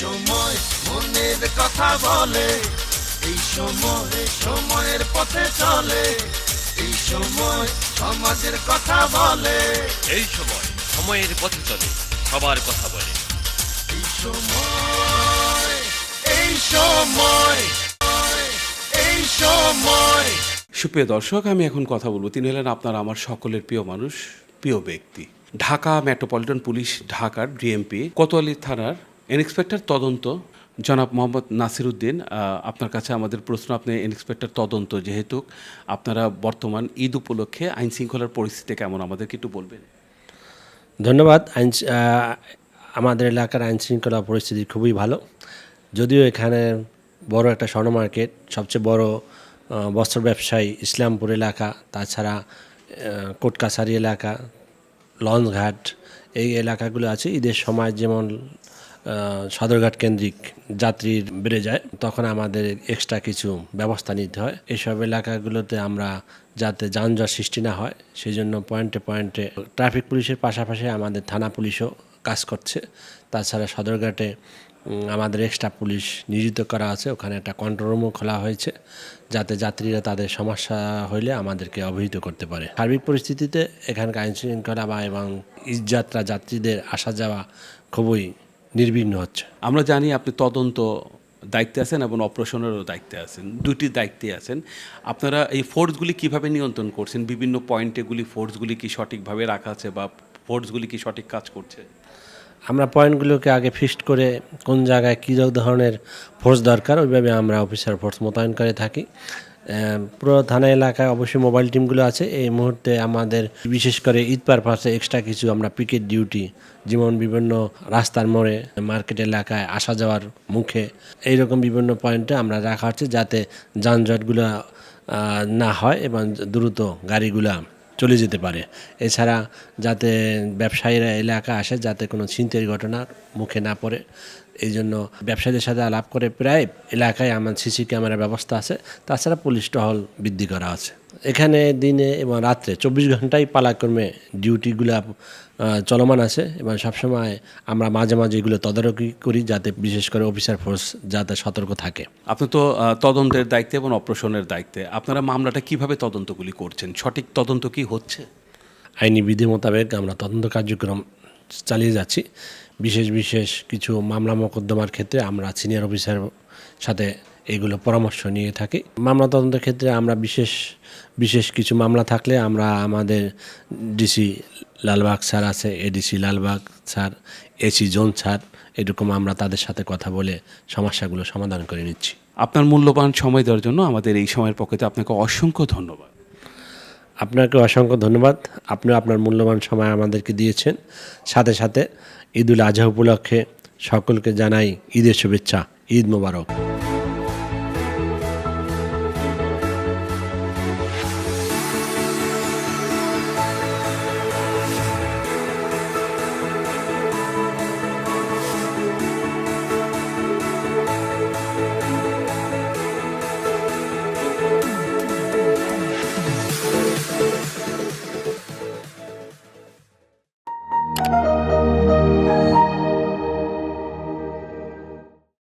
সময় মনের কথা বলে এই সময় সময়ের পথে চলে এই সময় সমাজের কথা বলে। এই সময় সময়ের পথে চলে সবার কথা বলে। এই সময় এই সময় এই সময়। সুপ্রিয় দর্শক আমি এখন কথা বলব। তিনি হলেন আপনার আমার সকলের প্রিয় মানুষ প্রিয় ব্যক্তি। ঢাকা মেট্রোপলিটন পুলিশ ঢাকার ডিএমপি কোতোয়ালি থানার ইন্সপেক্টর তদন্ত জনাব মোহাম্মদ নাসিরুদ্দিন আহ, আপনার কাছে আমাদের প্রশ্ন আপনি ইন্সপেক্টর তদন্ত যেহেতু আপনারা বর্তমান ঈদ উপলক্ষে আইন শৃঙ্খলার পরিস্থিতি কেমন? আমাদেরকে একটু বলবেন। ধন্যবাদ। আইন আমাদের এলাকার আইন শৃঙ্খলা পরিস্থিতি খুবই ভালো। যদিও এখানে বড় একটা স্বর্ণ মার্কেট সবচেয়ে বড় বস্ত্র ব্যবসায়ী ইসলামপুর এলাকা তাছাড়া আহ, কোর্ট কাছারি এলাকা লঞ্চঘাট এই এলাকাগুলো আছে। ঈদের সময় যেমন সদরঘাট কেন্দ্রিক যাত্রীর বেড়ে যায়, তখন আমাদের এক্সট্রা কিছু ব্যবস্থা নিতে হয়। এইসব এলাকাগুলোতে আমরা যাতে যানজট সৃষ্টি না হয় সেই জন্য পয়েন্টে পয়েন্টে ট্রাফিক পুলিশের পাশাপাশি আমাদের থানা পুলিশও কাজ করছে। তাছাড়া সদরঘাটে আমাদের এক্সট্রা পুলিশ নিয়োজিত করা আছে। ওখানে একটা কন্ট্রোল রুমও খোলা হয়েছে, যাতে যাত্রীরা তাদের সমস্যা হলে আমাদেরকে অবহিত করতে পারে। সার্বিক পরিস্থিতিতে এখানকার আইন শৃঙ্খলা বা এবং ঈদযাত্রা যাত্রীদের আসা যাওয়া খুবই নির্বিঘ্ন হচ্ছে। আমরা জানি আপনি তদন্ত দায়িত্বে আছেন এবং অপারেশনেরও দায়িত্বে আছেন দুটি দায়িত্বে আছেন। আপনারা এই ফোর্সগুলি কীভাবে নিয়ন্ত্রণ করছেন? বিভিন্ন পয়েন্টেগুলি ফোর্সগুলি কি সঠিকভাবে রাখা আছে বা ফোর্সগুলি কি সঠিক কাজ করছে? আমরা পয়েন্টগুলোকে আগে ফিক্সড করে কোন জায়গায় কী ধরনের ফোর্স দরকার ওইভাবে আমরা অফিসার ফোর্স মোতায়েন করে থাকি। পুরো থানা এলাকায় অবশ্যই মোবাইল টিমগুলো আছে। এই মুহূর্তে আমাদের বিশেষ করে ঈদ পারপাসে এক্সট্রা কিছু আমরা পিকেট ডিউটি যেমন বিভিন্ন রাস্তার মোড়ে মার্কেট এলাকায় আসা যাওয়ার মুখে, এইরকম বিভিন্ন পয়েন্টে আমরা রাখা হচ্ছে যাতে যানজটগুলো না হয় এবং দ্রুত গাড়িগুলা চলে যেতে পারে। এছাড়া যাতে ব্যবসায়ীরা, এলাকা আসে, যাতে কোনো ছিনতের ঘটনার মুখে না পড়ে। এই জন্য ব্যবসায়ীদের সাথে আলাপ করে প্রায় এলাকায় আমার সিসি ক্যামেরার ব্যবস্থা আছে। তাছাড়া পুলিশ টহল বৃদ্ধি করা আছে। এখানে দিনে এবং রাত্রে চব্বিশ ঘন্টায় পালাক্রমে ডিউটিগুলো চলমান আছে এবং সবসময় আমরা মাঝে মাঝে এগুলো তদারকি করি যাতে বিশেষ করে অফিসার ফোর্স যাতে সতর্ক থাকে। আপনি তো তদন্তের দায়িত্বে এবং অপারেশনের দায়িত্বে। আপনারা মামলাটা কীভাবে তদন্তগুলি করছেন? সঠিক তদন্ত কি হচ্ছে? আইনি বিধি মোতাবেক আমরা তদন্ত কার্যক্রম চালিয়ে যাচ্ছি। বিশেষ বিশেষ কিছু মামলা মোকদ্দমার ক্ষেত্রে আমরা সিনিয়র অফিসার সাথে এইগুলো পরামর্শ নিয়ে থাকি। মামলা তদন্তের ক্ষেত্রে আমরা বিশেষ বিশেষ কিছু মামলা থাকলে আমরা আমাদের ডিসি লালবাগ স্যার আছে ADC Lalbagh sir AC zone sir এরকম আমরা তাদের সাথে কথা বলে সমস্যাগুলো সমাধান করে নিচ্ছি। আপনার মূল্যবান সময় দেওয়ার জন্য আমাদের এই সময়ের পক্ষে আপনাকে অসংখ্য ধন্যবাদ। আপনাকে অসংখ্য ধন্যবাদ। আপনি আপনার মূল্যবান সময় আমাদেরকে দিয়েছেন। সাথে সাথে ঈদুল আজহা উপলক্ষে সকলকে জানাই ঈদের শুভেচ্ছা ঈদ মোবারক।